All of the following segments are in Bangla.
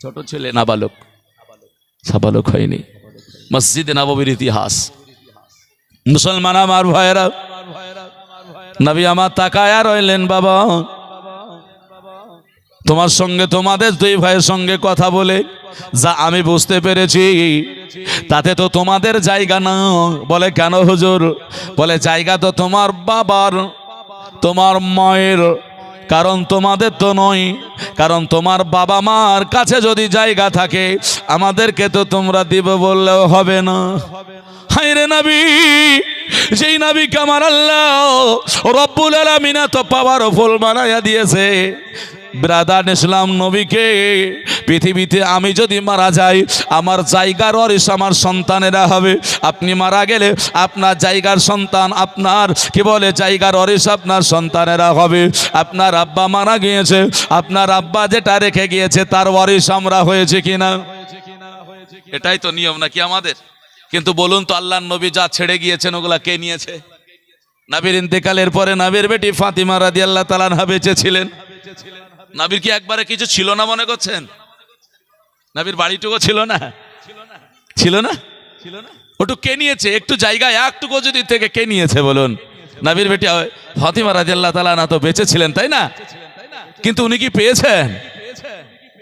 ছোট ছেলে নাবালক। সাবালক হয়নি। মসজিদে নববীর ইতিহাস। মুসলমান আমার ভাইয়েরা, নবী আমার তাকায়া রইলেন বাবা। তোমার সঙ্গে তোমাদের দুই ভাইয়ের সঙ্গে কথা বলে যা আমি বুঝতে পেরেছি, তাতে তো তোমাদের জায়গা না। বলে, কেন হুজুর? বলে, জায়গা তো তোমার বাবার, তোমার মায়ের কারণ তোমাদের তো নয়, কারণ তোমার বাবা মার কাছে যদি জায়গা থাকে, আমাদেরকে তো তোমরা দিব বললেও হবে না। হাইরে নাবি, যেই নাবি আমার আল্লাহ রব্বুল আলমিনা তো পাওয়ার ফুল বানাইয়া দিয়েছে ব্রাদার ইসলাম নবীকে, পৃথিবীতে আমি যদি মারা যাই, আমার জায়গার অরিস আমার সন্তানেরা হবে। আপনি মারা গেলে আপনার জায়গার সন্তান আপনার, কি বলে, জায়গার অরিস আপনার সন্তানেরা হবে। আপনার আব্বা মারা গিয়েছে, আপনার আব্বা যেটা রেখে গিয়েছে, তার ওয়ারিস আমরা হয়েছে কিনা? এটাই তো নিয়ম নাকি আমাদের? কিন্তু বলুন তো আল্লাহ নবী যা ছেড়ে গিয়েছেন, ওগুলা কে নিয়েছে? নাবির ইন্তেকালের পরে নাবির বেটি ফাতিমা রাদি আল্লাহ তালানহা বেঁচে ছিলেন। নাবির কি একবারে কিছু ছিল না মনে করছেন? নাবির বাড়িটুকু ছিল না? ছিল না? ছিল না ওটু কে নিয়েছে? একটু জায়গায় একটুকু যদি থেকে কে নিয়েছে বলুন? নাবির বেটি ফাতিমা রাজি আল্লাহ তালা না তো বেঁচে ছিলেন তাই না? কিন্তু উনি কি পেয়েছেন?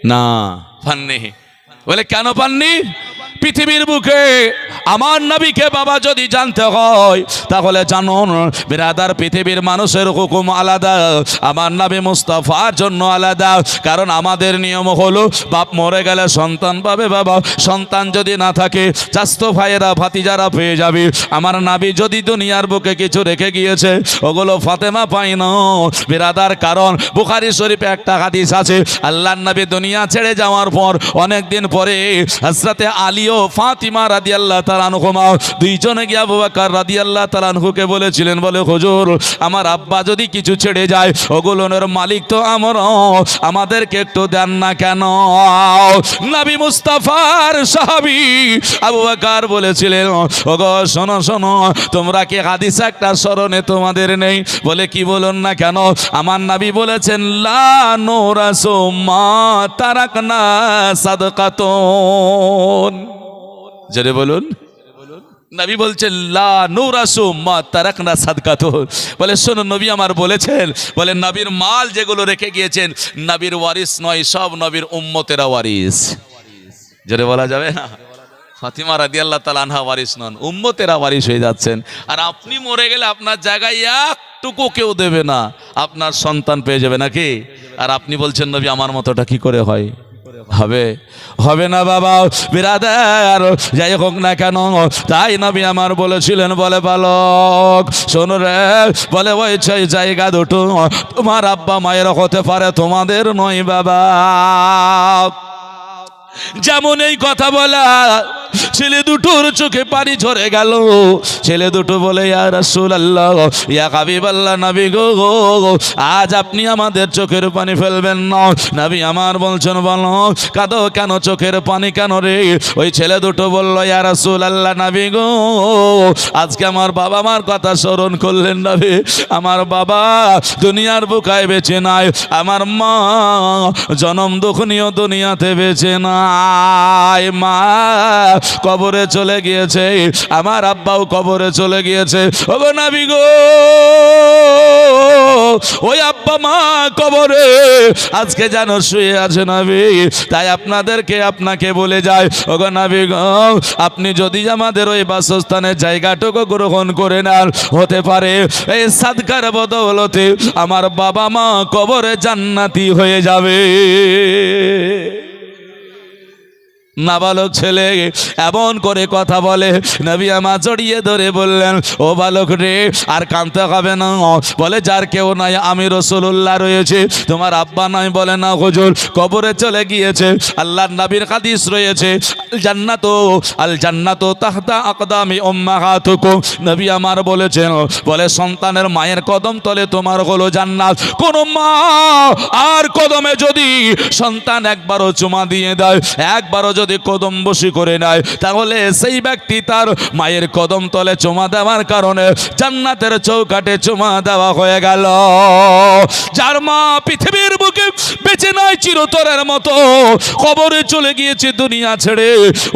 না। পাননি বলে, কেন পাননি? পৃথিবীর বুকে আমার নবীকে বাবা যদি জানতে হয়, তাহলে জানুন, বিরাদার পৃথিবীর মানুষের হুকুম আলাদা, আমার নবী মুস্তাফার জন্য আলাদা, কারণ আমাদের নিয়ম হলো, বাপ মরে গেলে সন্তান পাবে বাবা, সন্তান যদি না থাকে, চাস্ত ভাইয়েরা, ভাতিজারা পেয়ে যাবে। আমার নাবি যদি দুনিয়ার বুকে কিছু রেখে গিয়েছে, ওগুলো ফাতেমা পাই না। বিরাদার কারণ, বুখারি শরীফে একটা হাদিস আছে আল্লাহ নবী দুনিয়া ছেড়ে যাওয়ার পর অনেক দিন পরে হজরতে আলী ও ফাতিমা রাদি আল্লাহ তালানহুমা দুইজনে গিয়ে আবু বাকার রাদি আল্লাহ তালানহুকে বলেছিলেন, বলে, হুজুর, আমার আব্বা যদি কিছু ছেড়ে যায়, ওগুলোর মালিক তো আমার আমাদেরকে একটু দেন না কেন? নবী মুস্তাফার সাহাবি আবু বাকার বলেছিলেন, ওগো, শোনো শোনো, তোমরা কি হাদিস একটা স্মরণে তোমাদের নেই? বলে, কি বলুন না কেন? আমার নাবি বলেছেন, লা নোরাসো মা তারাকনা সাদকাতন জোরে বলুন। নবী বলছেন, লা নুরাসু মা তারাকনা সাদকাত বলে, শোনো, নবী আমার বলেছেন, বলে, নবীর মাল যেগুলো রেখে গিয়েছেন, নবীর ওয়ারিস নয়, সব নবীর উম্মতেরা ওয়ারিস। জোরে বলা যাবে না? ফাতিমা রাদি আল্লাহ তালা আনহা ওয়ারিস নন, উম্মতেরা ওয়ারিস হয়ে যাচ্ছেন। আর আপনি মরে গেলে আপনার জায়গায় একটুকু কেউ দেবে না, আপনার সন্তান পেয়ে যাবে নাকি? আর আপনি বলছেন, নবী, আমার মতোটা কি করে হয়? হবে হবে না বাবা, বিরাদার, যাই হোক না কেন, তাই নবী আমার বলেছিলেন, বলে বালক, শোনো রে, বলে ওই সেই জায়গা দুটো, তোমার আব্বা মায়ের হতে পারে, তোমাদের নয় বাবা। যেমন এই কথা বলা, ছেলে দুটোর চোখে পানি ঝরে গেল। ছেলে দুটো বলে রাসূল আল্লাহ ইয়া নবী গো আজ আপনি আমাদের চোখের পানি ফেলবেন না। নবী আমার বলছেন, বলো, কাঁদো কেন চোখের পানি কেন রে? ওই ছেলে দুটো বলল, ইয়া রাসূল আল্লাহ নবী গো, আজকে আমার বাবা মার কথা স্মরণ করলেন নবী। আমার বাবা দুনিয়ার বুকায় বেঁচে নাই। আমার মা জনম দুঃখনীয় দুনিয়াতে বেছে বেঁচে নাই মা, কবরে চলে গিয়েছে। আমার আব্বাও কবরে চলে গিয়েছে। ওগো নাবি গো, ওই আব্বা মা কবরে আজকে যেন শুয়ে আছে নাবি, তাই আপনাদেরকে আপনাকে বলে যায় ওগো নাবি গো, আপনি যদি আমাদের ওই বাসস্থানের জায়গাটুকু গ্রহণ করে নেন, হতে পারে এই সাদকার বদৌলতে আমার বাবা মা কবরে জান্নাতি হয়ে যাবে। নাবালক ছেলে এমন করে কথা বলে। নবী আমা জড়িয়ে ধরে বললেন, ও বালক রে, আর কানতে হবে না। বলে, যার কেউ নাই আমি রসুল্লাহ রয়েছে। তোমার আব্বা নাই বলে না, হুজুর, কবরে চলে গিয়েছে। আল্লাহর নবীর হাদিস রয়েছে জান্নাত আল জান্নাত তাহতা আকদামি উম্মাহাতুকুম। নবী আমার বলেছেন, বলে, সন্তানের মায়ের কদম তলে তোমার হলো জান্নাত। কোন মা আর কদমে যদি সন্তান একবারও চুমা দিয়ে দেয়, একবারও যদি যদি কদম বসি করে নেয়, তাহলে সেই ব্যক্তি তার মায়ের কদম তলে চুমা দেওয়ার কারণে জান্নাতের চৌকাটে চুমা দেওয়া হয়ে গেল। যার মা পৃথিবীর বুকে বেঁচে নাই চিরতরের মতো, কবরে চলে গিয়েছে দুনিয়া ছেড়ে।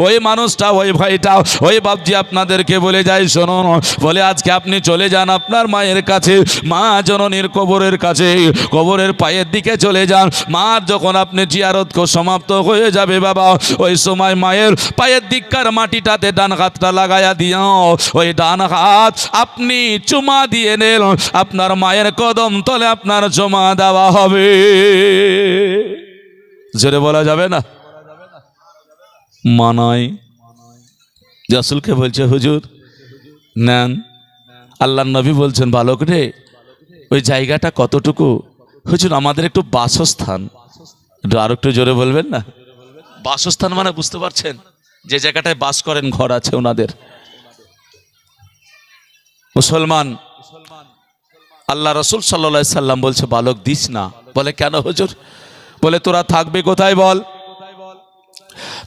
ওই মানুষটা, ওই ভাইটা, ওই বাবজি আপনাদেরকে বলে যায়, শোনুন, বলে আজকে আপনি চলে যান আপনার মায়ের কাছে, মা জননীর কবরের কাছে, কবরের পায়ের দিকে চলে যান। মার যখন আপনি জিয়ারত সমাপ্ত হয়ে যাবে বাবা, ওই সময় মায়ের পায়ের দিককার মাটিটাতে ডান হাতটা লাগায়া দিও। ওই ডান হাত আপনি চুমা দিয়ে নেন। আপনার মায়ের কদম তলে আপনার জমা দেওয়া হবে। জোরে বলা যাবে না? মানায় রাসুলকে বলছে, হুজুর, নেন। আল্লাহ নবী বলছেন, বালক রে, ওই জায়গাটা কতটুকু? হুজুর, আমাদের একটু বাসস্থান। একটু আরও একটু জোরে বলবেন না? বাসস্থান মানে বুঝতে পারছেন? যে জায়গাটায় বাস করেন, ঘর আছে ওনাদের। মুসলমান, আল্লাহ রসুল সাল্লা সাল্লাম বলছে, বালক, দিস না। বলে, কেন হুজুর? বলে, তোরা থাকবে কোথায় বল?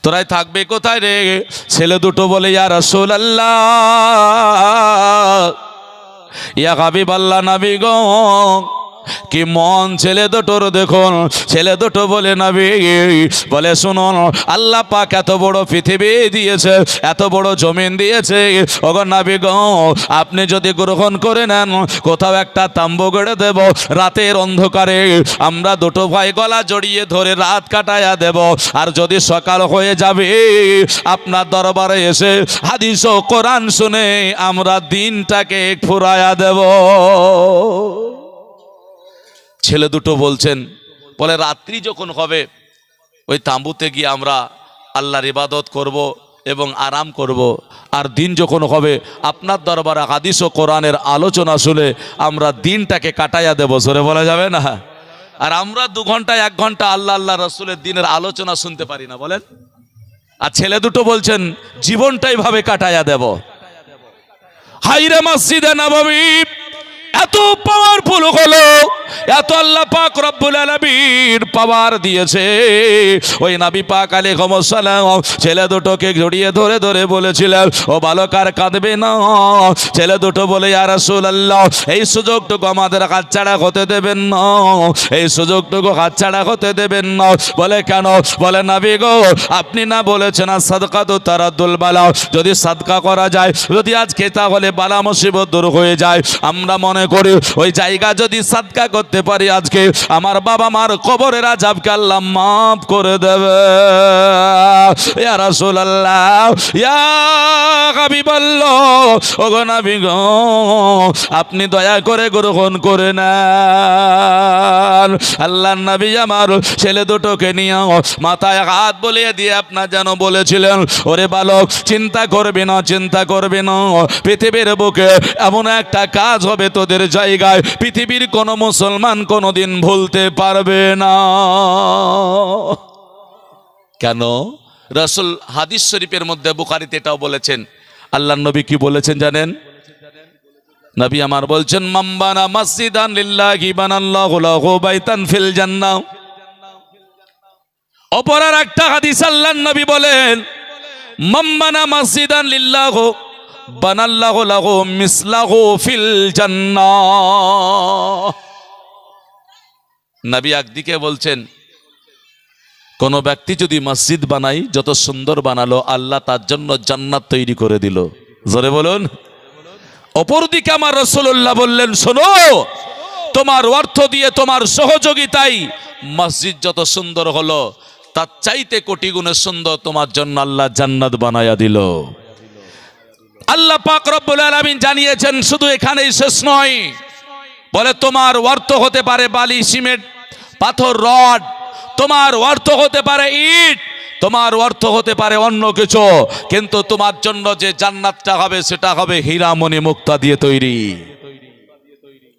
তোরাই থাকবে কোথায় রে? ছেলে দুটো বলে, ইয়া রসুল আল্লাহ ইয়া হাবিব আল্লাহ নাবি গো। কি মন ছেলে দুটোর দেখুন, ছেলে দুটো বলে, নাবি, বলে শুনুন, আল্লাহ পাক এত বড় পৃথিবী দিয়েছে, এত বড় জমিন দিয়েছে। ওগো নাবি গো, আপনি যদি গ্রহণ করে নেন, কোথাও একটা তাম্বু গড়ে দেব, রাতের অন্ধকারে আমরা দুটো ভাই গলা জড়িয়ে ধরে রাত কাটায়া দেব। আর যদি সকাল হয়ে যাবে, আপনার দরবারে এসে হাদিস ও কোরআন শুনে আমরা দিনটাকে ফুরায়া দেব। ছেলে দুটো বলছেন, বলে, রাত্রি যখন হবে, ওই তাঁবুতে গিয়ে আমরা আল্লাহর ইবাদত করব এবং আরাম করব। আর দিন যখন হবে, আপনার দরবারে হাদিস ও কোরআনের আলোচনা শুনে আমরা দিনটাকে কাটাইয়া দেবো। সরে বলা যাবে না? আর আমরা দু ঘণ্টা এক ঘণ্টা আল্লাহ আল্লাহ রসুলের দিনের আলোচনা শুনতে পারি না, বলেন। আর ছেলে দুটো বলছেন জীবনটাই ভাবে কাটাইয়া দেব। হাইরে মসজিদে নবমী এত পাওয়ারফুল হলো, এত আল্লাহ পাক রব্বুল আলামিন পাওয়ার দিয়েছে। ওই নবী পাক আলাইহিস সালাম ছেলে দুটোকে জড়িয়ে ধরে ধরে বলেছিলেন, ও বালকার কাঁদবে না। ছেলে দুটো বলে, ইয়া রাসূলুল্লাহ, এই সুযোগটুকু আমাদের হাতছাড়া হতে দেবেন না। এই সুযোগটুকু হাতছাড়া হতে দেবেন না। বলে, কেন? বলে, নবী গো, আপনি না বলেছেন সাদকা তো তারা দুলবালা যদি সাদকা করা যায়, যদি আজকে তাহলে বালা মুসিবত দূর হয়ে যায়। আমরা মনে করি, ওই জায়গা যদি সাদকা করতে পারি আজকে, আমার বাবা মার কবরের আজাবকে আল্লাহ মাফ করে দেবে। ইয়া রাসূলুল্লাহ, ইয়া হাবিবাল্লাহ, ওগো নবী গো, আপনি দয়া করে গ্রহণ করে নেন। আল্লাহ নবী আমার ছেলে দুটোকে নিয়ে মাথায় হাত বলিয়ে দিয়ে আপনার যেন বলেছিলেন, ওরে বালক, চিন্তা করবে না, চিন্তা করবে না, পৃথিবীর বুকে এমন একটা কাজ হবে তোদের জায়গায় পৃথিবীর কোনো মুসলমান কোনোদিন ভুলতে পারবে না। কেন? রসুল হাদিস শরীফের মধ্যে বুখারিতে এটাও বলেছেন। আল্লাহ নবী কি বলেছেন জানেন? নবী আমার বলছেন মাম্বানা মসজিদান লিল্লাহি বানাল্লাহু লাহু বাইতান ফিল জান্নাহ। অপর আর একটা হাদিস আল্লাহ নবী বলেন মাম্বানা মসজিদান লিল্লাহু বানাল্লাহু লাহু মিসলাহু ফিল জান্নাহ। নবী একদিকে বলছেন, কোন ব্যক্তি যদি মসজিদ বানাই, যত সুন্দর বানালো, আল্লাহ তার জন্য জান্নাত তৈরি করে দিল। জোরে বলুন। অপরদিকে আমার রসুল্লাহ বললেন, শোনো, তোমার অর্থ দিয়ে তোমার সহযোগিতাই মসজিদ যত সুন্দর হলো, তার চাইতে কোটি গুণে সুন্দর তোমার জন্য আল্লাহ জান্নাত বানায়া দিল। আল্লাহ পাক রব্বুল আলামিন জানিয়েছেন, শুধু এখানেই শেষ নয়। বলে, তোমার অর্থ হতে পারে বালি, সিমেন্ট, পাথর, রড। তোমার অর্থ হতে পারে ইট। তোমার অর্থ হতে পারে অন্য কিছু। কিন্তু তোমার জন্য যে জান্নাতটা হবে, সেটা হবে হীরামণি মুক্তা দিয়ে তৈরি।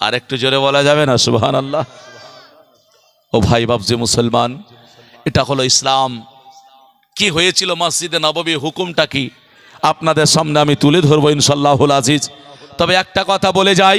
আর একটু জোরে বলা যাবে না? সুবহান আল্লাহ ও ভাই বাবজি মুসলমান, এটা হলো ইসলাম। কি হয়েছিল মসজিদে নববী হুকুমটা কি? আপনাদের সামনে আমি তুলে ধরবো ইনশাল্লাহুল আজিজ। তবে একটা কথা বলে যাই,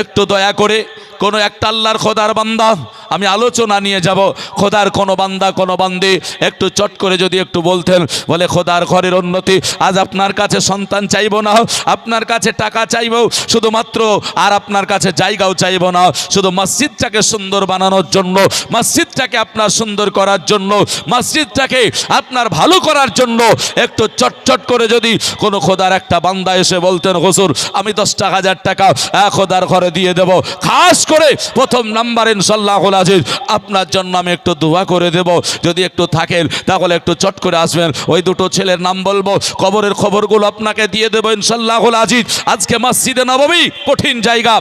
একটু দয়া করে, কোনো একটা আল্লাহর খোদার বান্দা, আমি আলোচনা নিয়ে যাব। খোদার কোনো বান্দা, কোনো বান্দি, একটু চট করে যদি একটু বলতেন, বলে খোদার ঘরের উন্নতি, আজ আপনার কাছে সন্তান চাইব না, আপনার কাছে টাকা চাইব, শুধুমাত্র আর আপনার কাছে জায়গাও চাইব না, শুধু মসজিদটাকে সুন্দর বানানোর জন্য, মসজিদটাকে আপনার সুন্দর করার জন্য, মসজিদটাকে আপনার ভালো করার জন্য, একটু চটচট করে যদি কোনো খোদার একটা বান্দা এসে বলতেন, হুজুর, আমি দশটা হাজার টাকা খোদার ঘরে দিয়ে দেব। খাস করে প্রথম নাম্বার ইনশাল্লাহ আজিজ। আপনার জন্য আমি একটু দোয়া করে দেব। যদি একটু থাকেন, তাহলে একটু চট করে আসবেন। ওই দুটো ছেলের নাম বলব। খবরের খবরগুলো আপনাকে দিয়ে দেবো ইনশাল্লাহ আজিজ। আজকে মসজিদে নবমী, কঠিন জায়গা।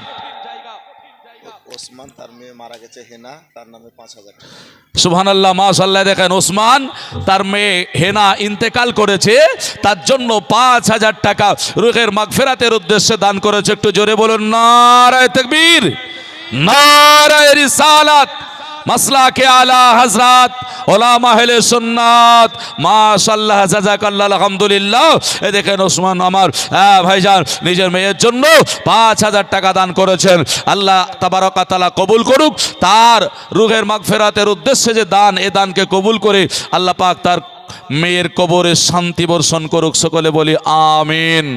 ওসমান, তার মেয়ে মারা গেছে হেনা, তার নামে পাঁচ হাজার টাকা। সুবহানাল্লাহ মাশাল্লাহ দেখেন ওসমান, তার মেয়ে হেনা ইন্তেকাল করেছে, তার জন্য পাঁচ হাজার টাকা রুখের মাগফেরাতের উদ্দেশ্যে দান করেছে। একটু জোরে বলুন, নারায় তকবীর, নারায় রিসালাত। মাসলা কে আলা হজরত ওলামা হেলে সুন্নাত। মাশাল্লাহ জাজাকাল্লাহ আলহামদুলিল্লাহ। এ দেখেন ওসমান আমার ভাইজান, নিজের মেয়ের জন্য পাঁচ হাজার টাকা দান করেছেন। আল্লাহ তাবারকাতালা কবুল করুক, তার রুহের মাগফেরাতের উদ্দেশ্যে যে দান, এ দানকে কবুল করে আল্লাহ পাক তার মেয়ের কবরে শান্তি বর্ষণ করুক, সকলে বলি আমিন।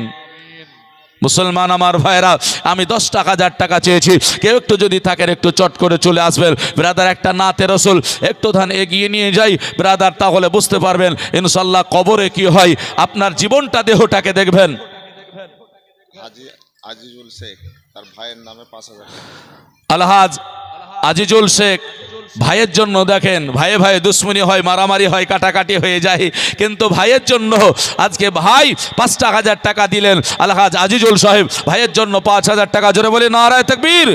মুসলমান আমার ভাইরা আমি দশ টাকা হাজার টাকা চেয়েছি। কেউ একটু যদি থাকেন একটু চট করে চলে আসবেন। ব্রাদার একটা নাতে রসুল একটু ধান এগিয়ে নিয়ে যাই। ব্রাদার তাহলে বুঝতে পারবেন ইনশাল্লাহ কবরে কি হয়। আপনার জীবনটা দেহটাকে দেখবেন। আজিজুল শেখ তার ভাইয়ের নামে পাঁচ হাজার আলহাজ আজিজুল শেখ। ভাইয়ের জন্য দেখেন, ভাইয়ে ভাইয়ে দুশ্মনী হয়, মারামারি হয়, কাটাকাটি হয়ে যায়। কিন্তু ভাইয়ের জন্য আজকে ভাই পাঁচটা হাজার টাকা দিলেন আলহাজ আজিজুল সাহেব। ভাইয়ের জন্য পাঁচ হাজার টাকা, জোরে বলে, নারায় তকবীর,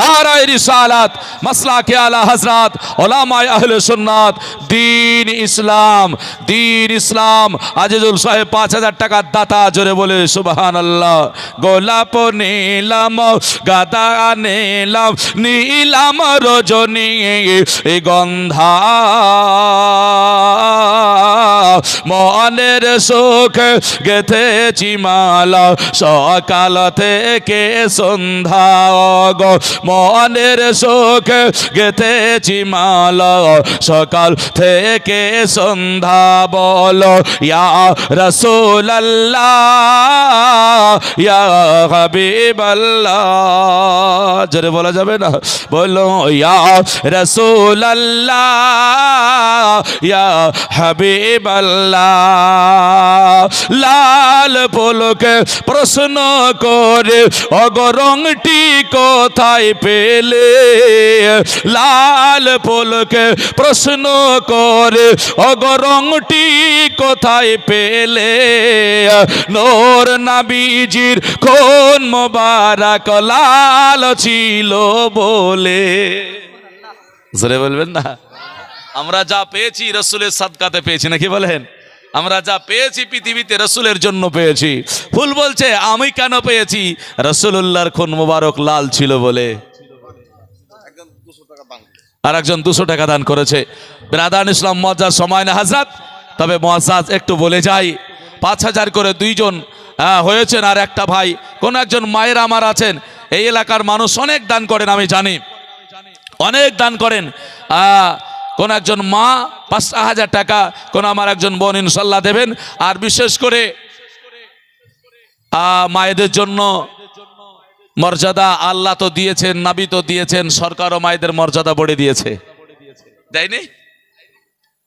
নারায় রিসালাত মাসলা কে আলা হজরত ওলামায় আহলে সুন্নাত, দিন ইসলাম দিন ইসলাম। আজিজুল সাহেব পাঁচ হাজার টাকার দাতা, জোরে বলে সুবাহান আল্লাহ গোলাপ নীলাম, গাদা নীলাম নীলাম রজনী গন্ধা। মনের সুখ গেথেছি মালা, সকাল থেকে সন্ধ্যা গো মনের সুখ গেথেছি মালা, সকাল থেকে সন্ধ্যা বলো, ইয়া রসুল ইয়া হাবিবাল্লাহ। বলা যাবে না? বলো, ইয়া রসুল ইয়া হাবিবাল্লাহ। লাল পলকে প্রশ্ন করে, অগরংটি কোথায় পেলে? লাল পলকে প্রশ্ন করে, অগরংটি কোথায় পেলে? নোর নাবিজির কোন মোবারক লাল ছিল বলে। জোরে বলবেন না? আমরা যা পেয়েছি রসুলের সাদকাতে পেয়েছি নাকি বলেন? আমরা যা পেয়েছি পৃথিবীতে রসুলের জন্য পেয়েছি। ফুল বলছে আমি কেন পেয়েছি? রসুল্লাহর খুন মোবারক লাল ছিল বলে। আর একজন দুশো টাকা দান করেছে। ব্রাদান ইসলাম মজ্জার সময় না হাজরাত? তবে মহাজাজ একটু বলে যাই। পাঁচ হাজার করে দুইজন হ্যাঁ, হয়েছেন আর একটা ভাই। কোন একজন মায়ের আমার আছেন। এই এলাকার মানুষ অনেক দান করেন আমি জানি। অনেক দান করেন। কোন একজন মা পাঁচ হাজার টাকা, কোন আমার একজন বোন ইনশাল্লাহ দেবেন। আর বিশেষ করে মায়েদের জন্য মর্যাদা আল্লাহ তো দিয়েছেন, নাবি তো দিয়েছেন, সরকারও মায়েদের মর্যাদা বড়ে দিয়েছে। দেয়নি?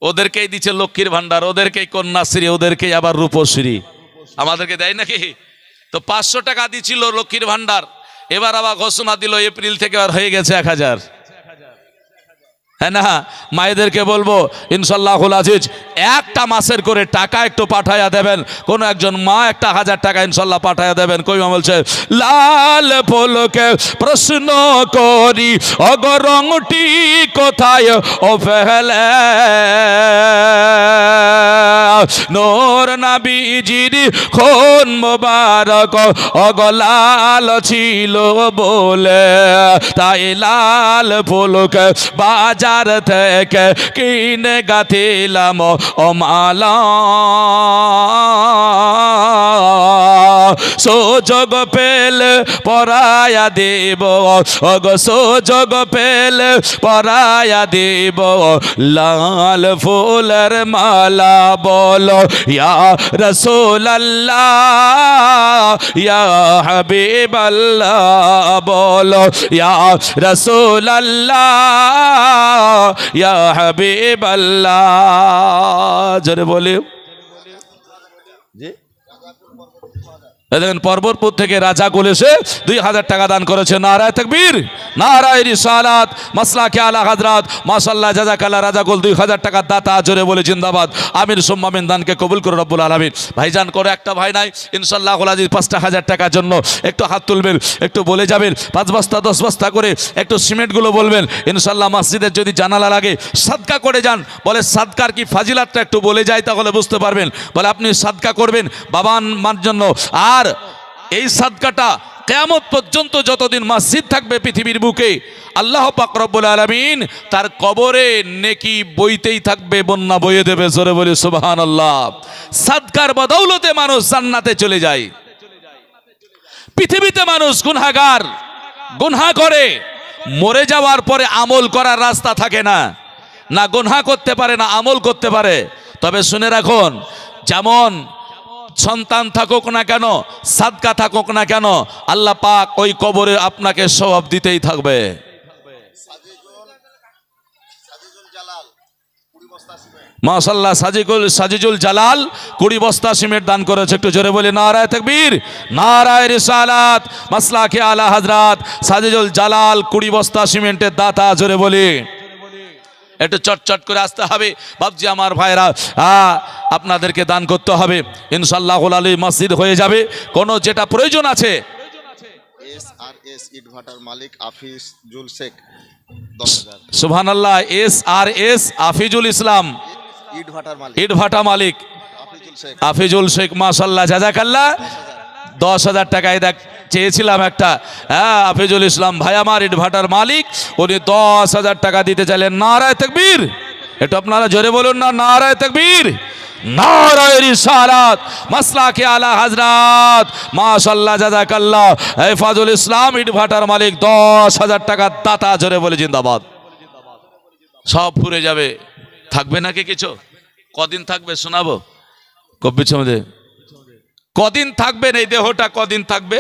ওদেরকেই দিচ্ছে লক্ষ্মীর ভান্ডার ওদেরকেই কন্যাশ্রী, ওদেরকেই আবার রূপশ্রী। আমাদেরকে দেয় নাকি? তো পাঁচশো টাকা দিছিল লক্ষ্মীর ভান্ডার এবার আবার ঘোষণা দিল, এপ্রিল থেকে আর হয়ে গেছে এক হাজার। হ্যাঁ না, মায়েদেরকে বলব ইনশাল্লাহ আজিজ, একটা মাসের করে টাকা একটু পাঠাইয়া দেবেন। কোন একজন মা একটা হাজার টাকা ইনশাল্লাহ পাঠাইয়া দেবেন। কইমা বলছে লাল পলকে প্রশ্ন করি অগরংটি কোথায়? ও ফেলে। নোর নাবিজির কোন মোবারক অগলাল ছিল বলে, তাই লাল ফুলকে বাজার থেকে কিনে গাথিলাম, ও মালা। সুযোগ পেল, পরায়া দেব। অগ সুযোগ পেল, পরায়া দেব। লাল ফুলের মালা বলো, ইয়া রসুল আল্লাহ ইয়া হাবিব আল্লাহ বলো, ইয়া রসুল আল্লাহ ইয়া হাবিব আল্লাহ জোরে বলে এই দেখেন, পর্বতপুর থেকে রাজা কলেছে দুই হাজার টাকা দান করেছে। নারায় তকবীর, নারায় রিসালাত মাসলা কে আলা হাজরাত মাসাল্লাহ জাজাকাল্লাহ, রাজা গোল দুই হাজার টাকার দাতা জোরে বলে জিন্দাবাদ। আমির সোম্মামিন দানকে কবুল করে রব্বুল আলমিন। ভাইজান করে একটা ভাই নাই ইনশাল্লাহ আজিজ পাঁচটা হাজার টাকার জন্য একটু হাত তুলবেন, একটু বলে যাবেন, পাঁচ বস্তা, দশ বস্তা করে একটু সিমেন্টগুলো বলবেন। ইনশাল্লাহ মসজিদের যদি জানালা লাগে, সাদকা করে যান। বলে, সাদকার কি ফাজিলাতটা একটু বলে যায় তাহলে বুঝতে পারবেন। বলে, আপনি সাদকা করবেন, বাবান মার জন্য। আর এই সাদকাটা কেয়ামত পর্যন্ত যতদিন মসজিদ থাকবে পৃথিবীর বুকে, আল্লাহ পাক রব্বুল আলমিন তার কবরে নেকি বইতেই থাকবে, বন্যা বইয়ে দেবে, জোরে বলে সুবাহান আল্লাহ সাদকার বদৌলতে মানুষ জান্নাতে চলে যায়। পৃথিবীতে মানুষ গুনহাগার, গুনহা করে, মরে যাওয়ার পরে আমল করার রাস্তা থাকে না। না গুনহা করতে পারে, না আমল করতে পারে। তবে শুনে রাখুন, যেমন সন্তান থাকুক না কেন, সাদকা থাকুক না কেন, আল্লাহ পাক ওই কবরে আপনাকে সবাব দিতেই থাকবে। মাশাল্লাহ সাজিকুল সাজিজুল জালাল কুড়ি বস্তা সিমেন্ট দান করেছে। একটু জোরে বলি, নারায় তকবীর, নারায় রিসালাত, মাসলাকে আলা হাজরাত, সাজিজুল জালাল কুড়ি বস্তা সিমেন্টের দাতা, জোরে বলি। একটু চটচট করে আসতে হবে। ভাবছি আমার ভাইরা আপনাদেরকে দান করতে হবে। ইনশাল্লাহ আলী মসজিদ হয়ে যাবে। কোনো যেটা প্রয়োজন আছে? এস এস ইটভাটার মালিক আফিস শেখ হাজার। S R S Afijul Islam. ইটভাটার মালিক। ইটভাটা মালিক। আফিজুল শেখ। আফিজুল শেখ মাসাল্লাহ জাজাকাল্লাহ দশ হাজার টাকায় দেখ, চেয়েছিলাম একটা। হ্যাঁ আফিজুল ইসলাম ভাই আমার ইটভাটার মালিক, উনি দশ হাজার টাকা দিতে চাইলেন। নারায় তকবীর। এটা আপনারা জোরে বলুন না, নারায় তকবীর। মাসলাকে হাজরাত হেফাজুল ইসলাম মালিক, দশ হাজার টাকা বলে জিন্দাবাদ। সব ফুরে যাবে। থাকবে নাকি কিছু? কদিন থাকবে শোনাবো? কবি ছমদে কদিন থাকবেন এই দেহটা কদিন থাকবে?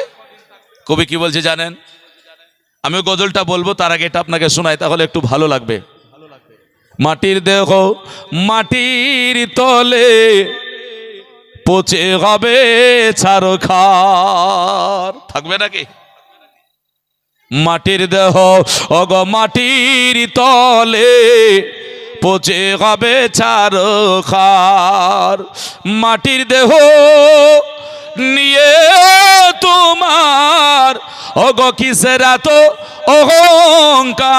কবি কি বলছে জানেন? আমি গজলটা বলব, তার আগে এটা আপনাকে শোনাই, তাহলে একটু ভালো লাগবে। মাটির দেহ মাটির তলে পচে হবে ছাড়ো খার থাকবে নাকি? মাটির দেহ অগ মাটির তলে পচে হবে চারো খার মাটির দেহ নিয়ে তোমার অগ কিসের এত অহংকার?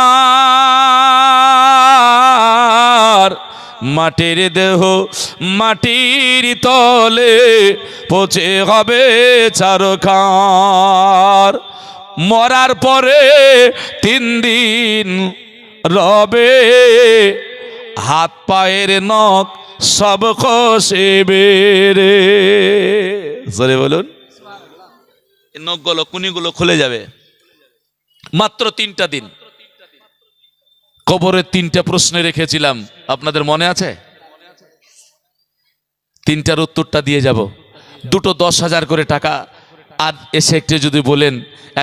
মাটির দেহ মাটির তলে পচে হবে চারখার। মরার পরে তিন দিন রবে, হাত পায়ের নখ সব খসে বেড়ে সরে বলুন নখগুলো, কুনিগুলো খুলে যাবে। মাত্র তিনটা দিন। কবরের তিনটা প্রশ্ন রেখেছিলাম। আপনাদের মনে আছে? তিনটার উত্তরটা দিয়ে যাব। দুটো দশ হাজার করে টাকা আর এসে একটু যদি বলেন,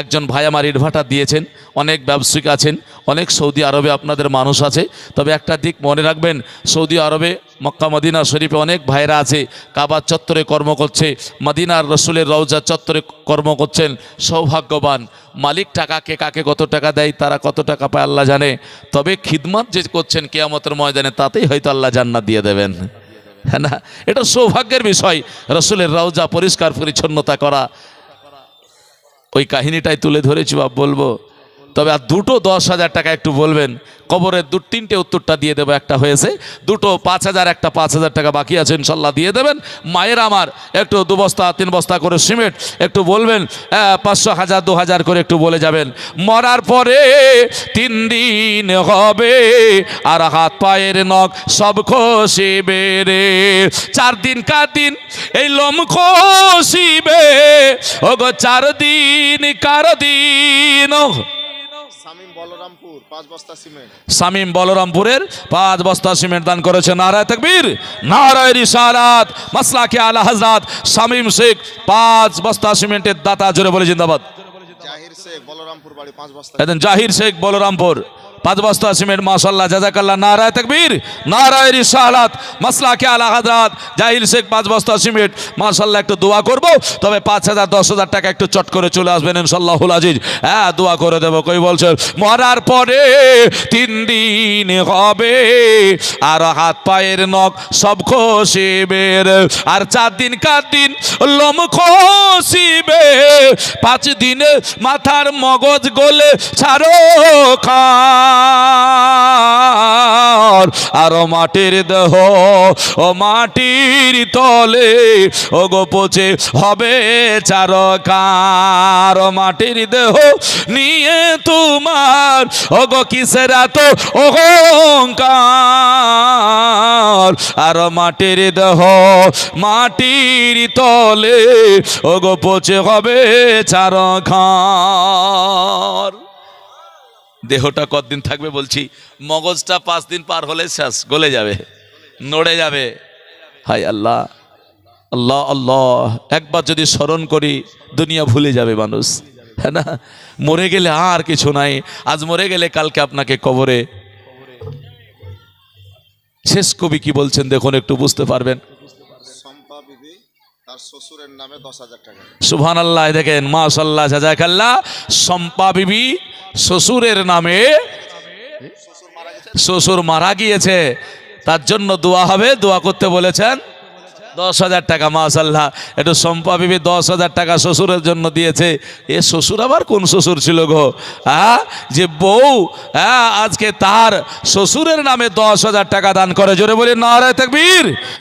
একজন ভাই আমার ইটভাটা দিয়েছেন, অনেক ব্যবসায়িক আছেন, অনেক সৌদি আরবে আপনাদের মানুষ আছে, তবে একটা দিক মনে রাখবেন, সৌদি আরবে মক্কা, মদিনা শরীফে অনেক ভাইরা আছে, কাবার চত্বরে কর্ম করছে, মদিনার রসুলের রওজা চত্বরে কর্ম করছেন, সৌভাগ্যবান। মালিক টাকাকে কাকে কত টাকা দেয়, তারা কত টাকা পায় আল্লাহ জানে, তবে খিদমত যে করছেন কেয়ামতের ময়দানে, তাতেই হয়তো আল্লাহ জান্নাত দিয়ে দেবেন। হ্যাঁ না? এটা সৌভাগ্যের বিষয়, রসুলের রওজা পরিষ্কার পরিচ্ছন্নতা করা ওই কাহিনীটাই তুলে ধরেছি বা বলব। তবে আর দুটো দশ হাজার টাকা একটু বলবেন। কবরের দু তিনটে উত্তরটা দিয়ে দেবো, একটা হয়েছে। দুটো পাঁচ হাজার, একটা পাঁচ হাজার টাকা বাকি আছে, ইনশাল্লাহ দিয়ে দেবেন। মায়ের আমার, একটু দু বস্তা, তিন বস্তা করে সিমেন্ট, একটু বলবেন পাঁচশো হাজার, দু হাজার করে একটু বলে যাবেন। মরার পরে তিন দিন হবে, আর হাত পায়ের নখ সব খসিবে রে চার দিন কার দিন? এই লোম খসিবে। ও গো চার দিন কার দিন? বলরামপুর পাঁচ বস্তা সিমেন্ট। সামিম বলরামপুরের পাঁচ বস্তা সিমেন্ট দান করেছে নারায় তকবীর। নারায় রিসালাত মাসলাকে আলা হাজরাত সামিম শেখ পাঁচ বস্তা সিমেন্টের দাতা জোরে বলে জিন্দাবাদ। জাহির শেখ বলরামপুর বাড়ি পাঁচ বস্তা জাহির শেখ বলরামপুর। পাঁচ বস্তা সিমেন্ট মাশাল্লাহ, জাজাকাল্লাহ, নারায় তকবীর, নারায় রিসালাত, মাসলাকে আলা হাজরাত জাহির শেখ পাঁচ বস্তা সিমেন্ট মাশাল্লাহ একটু দোয়া করব, তবে পাঁচ হাজার, দশ হাজার টাকা একটু চট করে চলে আসবেন ইনশাল্লাহুল আজিজ হ্যাঁ দোয়া করে দেবো, কই বলছে মরার পরে তিন দিন হবে, আর হাত পায়ের নখ সব খসিবে রে। আর চার দিন কার দিন লোম খসিবে, পাঁচ দিনে মাথার মগজ গলে ছাড়ো খার আর মাটির দেহ, ও মাটির তলে ও গো পচে হবে চার কার মাটির দেহ নিয়ে তোমার ও গো কিসের এত অহংকার। আর মাটির দেহ মাটির তলে ও গো পচে হবে চার খার দেহটা কতদিন থাকবে বলছি? মগজটা পাঁচ দিন পার হলে শেষ, গলে যাবে, নড়ে যাবে। হাই আল্লাহ আল্লাহ আল্লাহ। একবার যদি স্মরণ করি, দুনিয়া ভুলে যাবে মানুষ হ্যাঁ না? মরে গেলে আর কিছু নাই। আজ মরে গেলে কালকে আপনাকে কবরে। শেষ কবি কি বলছেন দেখুন, একটু বুঝতে পারবেন। সুবহান আল্লাহ দেখেন জাজাকাল্লাহ সম্পা বিবি শ্বশুরের নামে শ্বশুর মারা গিয়েছে। তার জন্য দোয়া হবে, দোয়া করতে বলেছেন, দশ হাজার টাকা মাশাল্লাহ একটু সম্পা বিবি দশ হাজার টাকা শ্বশুরের জন্য দিয়েছে। এ শ্বশুর আবার কোন শ্বশুর ছিল গো? হ্যাঁ যে বউ হ্যাঁ আজকে তার শ্বশুরের নামে দশ হাজার টাকা দান করে। জোরে বলি নারায় তাকবীর।